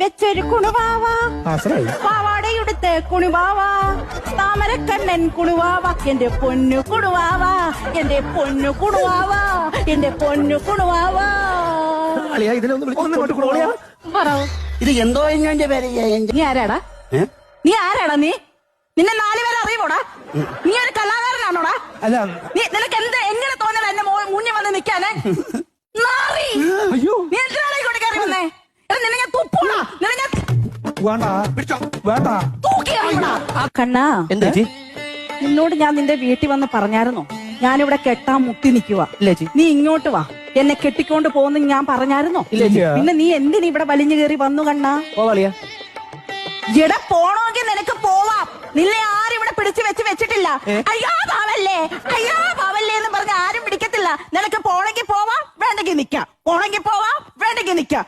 വെച്ചൊരു കുണുവാവ. പാവാടയുടുത്ത് കുണുവാവാ. താമരക്കണ്ണൻ കുണുവാവാ. എന്റെ പൊന്നു കുണുവാവാ. എന്റെ പൊന്നു കുണുവാവാ. എന്റെ പൊന്നു കുണുവാവാ. ഇത് എന്തോ എന്റെ പേര് നീ ആരാടാ? നീ ആരാടാ നീ? നിന്നെ നാല് പേരെ അറിയുമോടാ നീ ഒരു കലാകാരനാണോടാ? അല്ല. നീ നിനക്ക് എന്ത് എങ്ങനെ തോന്നല എന്റെ മുന്നിൽ വന്ന് നിൽക്കാനേ നാറി അയ്യോ നീ എന്തിനാണ് ഇങ്ങോട്ട് കയറി വന്നേ എടാ നിന്നെ ഞാൻ തുപ്പൂടാ നിന്നെ ഞാൻ വേണ്ട. കണ്ണാ എന്താ ചേച്ചി? നിന്നോട് ഞാൻ നിന്റെ വീട്ടിൽ വന്ന് പറഞ്ഞായിരുന്നോ? ഞാനിവിടെ കെട്ടാൻ മുട്ടി നിൽക്കുക നീ ഇങ്ങോട്ട് വാ. എന്നെ കെട്ടിക്കൊണ്ട് പോകുന്ന ഞാൻ പറഞ്ഞായിരുന്നോ? പിന്നെ നീ എന്തിനു ഇവിടെ വലിഞ്ഞു കയറി വന്നു കണ്ണാ? എടാ പോണമെങ്കിൽ നിനക്ക് പോവാം. നിന്നെ ആരും ഇവിടെ പിടിച്ചു വെച്ച് വെച്ചിട്ടില്ല. അയ്യോ പാവല്ലേ. അയ്യോ പാവല്ലേ എന്ന് പറഞ്ഞ് ആരും പിടിക്കത്തില്ല. നിനക്ക് പോണെങ്കിൽ പോവാം വേണ്ടെങ്കിൽ നിക്കാം. പോണെങ്കിൽ പോവാം വേണ്ടെങ്കിൽ നിക്കാം.